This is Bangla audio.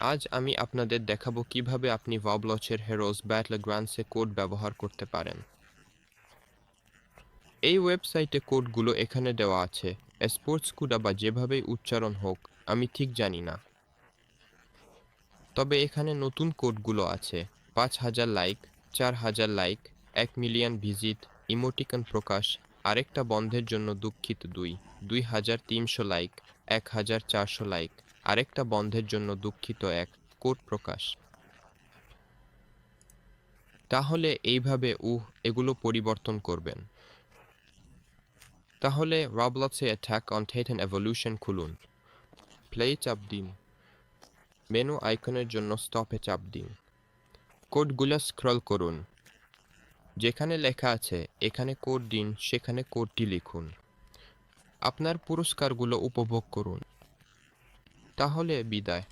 আজ আমি আপনাদের দেখাবো কীভাবে আপনি ভবলচের হেরোজ ব্যাটল গ্রান্ডসে কোড ব্যবহার করতে পারেন। এই ওয়েবসাইটে কোডগুলো এখানে দেওয়া আছে। স্পোর্টস কুডা বা যেভাবেই উচ্চারণ হোক, আমি ঠিক জানি না। তবে এখানে নতুন কোডগুলো আছে। পাঁচ হাজার লাইক, চার হাজার লাইক, এক মিলিয়ন ভিজিট, ইমোটিকন প্রকাশ, আরেকটা বন্ধের জন্য দুঃখিত দুই দুই হাজার তিনশো লাইক, এক হাজার চারশো লাইক। আরেকটা বন্ধের জন্য দুঃখিত এক কোড প্রকাশ। তাহলে এইভাবে, উহ, এগুলো পরিবর্তন করবেন। তাহলে রবলটসে অ্যাটাক অন টাইটান এভলিউশন খুলুন। প্লে চাপ দিন। মেনু আইকনের জন্য স্টপে চাপ দিন। কোডগুলো স্ক্রল করুন। যেখানে লেখা আছে, এখানে কোড দিন, সেখানে কোডটি লিখুন। আপনার পুরস্কারগুলো উপভোগ করুন। তাহলে বিদায়।